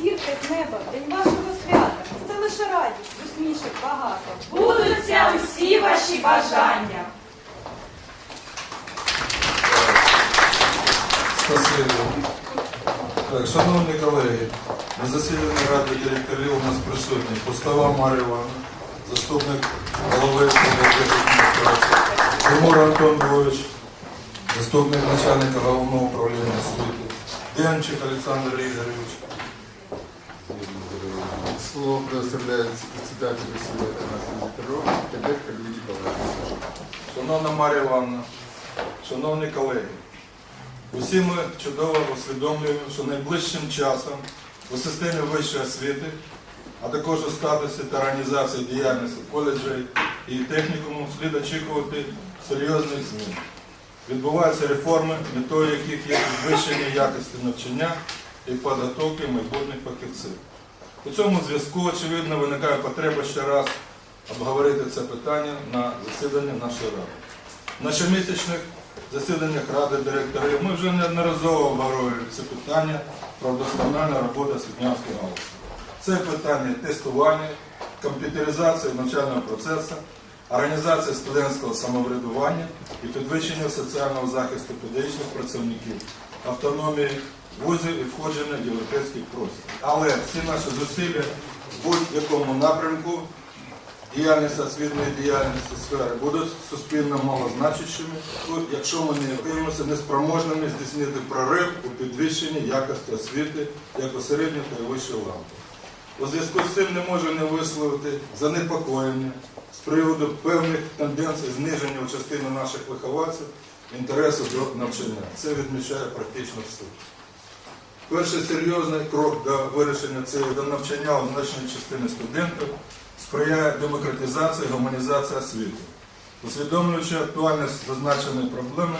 зірка з неба, день вашого свята, це лише радість, усмішок багато. Будуться усі ваші бажання. Спасибо. Так, шановні колеги, на засіданні Ради директорів у нас присутні Пустова Марія заступник голови адміністрації, Тимур Антон Львович, заступник начальника головного управління освіти, Демчик Олександр Ігорович. Слово предоставляется председателю Совета нашего Петрова, Кадетка Лидии Николаевна. Шановна Марія Івановна, шановні колеги, усі ми чудово усвідомлюємо, що найближчим часом у системі вищої освіти, а також у статусі та організації діяльності коледжей і технікуму слід очікувати серйозних змін. Відбуваються реформи, метою яких є підвищення якості навчання і підготовки майбутніх фахівців. У цьому зв'язку, очевидно, виникає потреба ще раз обговорити це питання на засіданні нашої ради. На щомісячних засіданнях Ради директорів ми вже неодноразово обговорювали це питання про вдоскональну роботу освітнянської галузі. Це питання тестування, комп'ютеризації навчального процесу, організація студентського самоврядування і підвищення соціального захисту педагогічних працівників, автономії вузів і входження в європейський простір. Але всі наші зусилля в будь-якому напрямку діяльність освітньої діяльності сфери будуть суспільно малозначущими, якщо ми не виявимося неспроможними здійснити прорив у підвищенні якості освіти як у середньої та вищої лампи. У зв'язку з цим не можу не висловити занепокоєння з приводу певних тенденцій зниження у частини наших вихованців інтересу до навчання. Це відмічає практично все. Перший серйозний крок до вирішення цієї до навчання у значній частини студентів сприяє демократизації і гуманізації освіти. Усвідомлюючи актуальність зазначеної проблеми,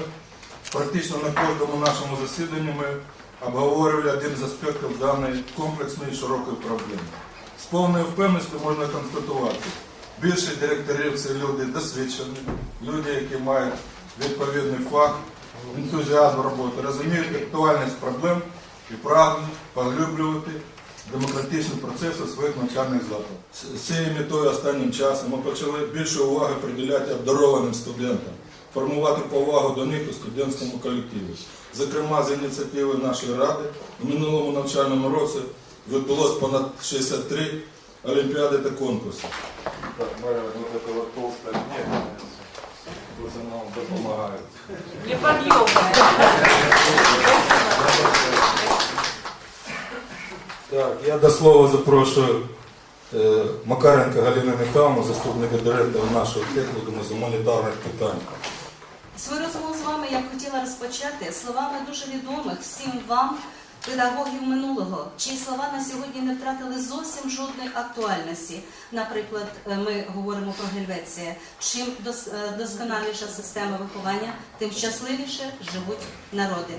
практично на кожному нашому засіданні ми обговорювали один з аспектів даної комплексної широкої проблеми. З повною впевненістю можна констатувати, більшість директорів це люди досвідчені, люди, які мають відповідний фах, ентузіазм роботи, розуміють актуальність проблем і прагнуть поглиблювати демократичний процес у своїх навчальних закладах. З цією метою останнім часом ми почали більше уваги приділяти обдарованим студентам, формувати повагу до них у студентському колективі. Зокрема, з ініціативи нашої ради у минулому навчальному році відбулось понад 63 олімпіади та конкурси. Так, Марья, вот это вот толстая нет. Нам допомагають. Неподъемная. Так, до слова запрошую е, Макаренка Галину Михайловну, заступника директора нашого технікуму з гуманітарних питань. Свою розмову з вами я б хотіла розпочати словами дуже відомих всім вам, педагогів минулого, чиї слова на сьогодні не втратили зовсім жодної актуальності. Наприклад, е, ми говоримо про Гельвеція. Чим е, досконаліша система виховання, тим щасливіше живуть народи.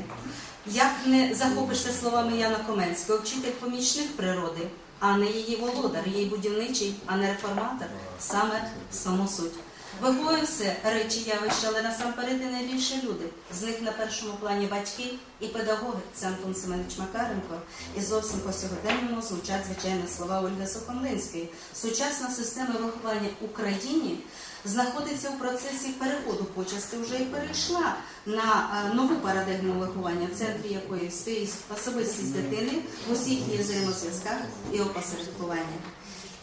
Як не захопишся словами Яна Коменського, вчитель помічник природи, а не її володар, її будівничий, а не реформатор, саме саму суть. Виховуємося речі явища, але насамперед і найбільше люди. З них на першому плані батьки і педагоги. Це Антон Семенович Макаренко. І зовсім по сьогоденньому звучать звичайно слова Ольги Сухомлинської. Сучасна система виховання Україні знаходиться у процесі переходу почасти вже і перейшла на е, нову парадигму виховання, в центрі якої стоїть особистість дитини в усіх її взаємозв'язках і опосередкування.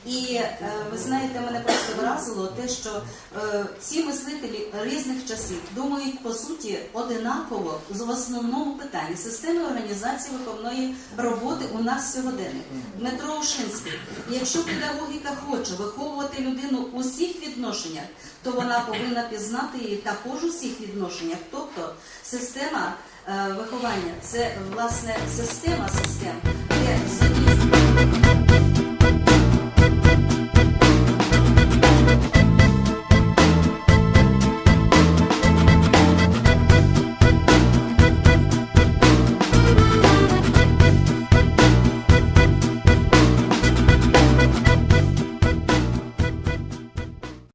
І е, ви знаєте, мене просто вразило те, що е, ці мислителі різних часів думають по суті одинаково з основному питанні системи організації виховної роботи у нас сьогодення. Дмитро Ушинський, якщо педагогіка хоче виховувати людину у всіх відношеннях, то вона повинна пізнати її також у всіх відношеннях. Тобто система е, виховання це власне система систем, де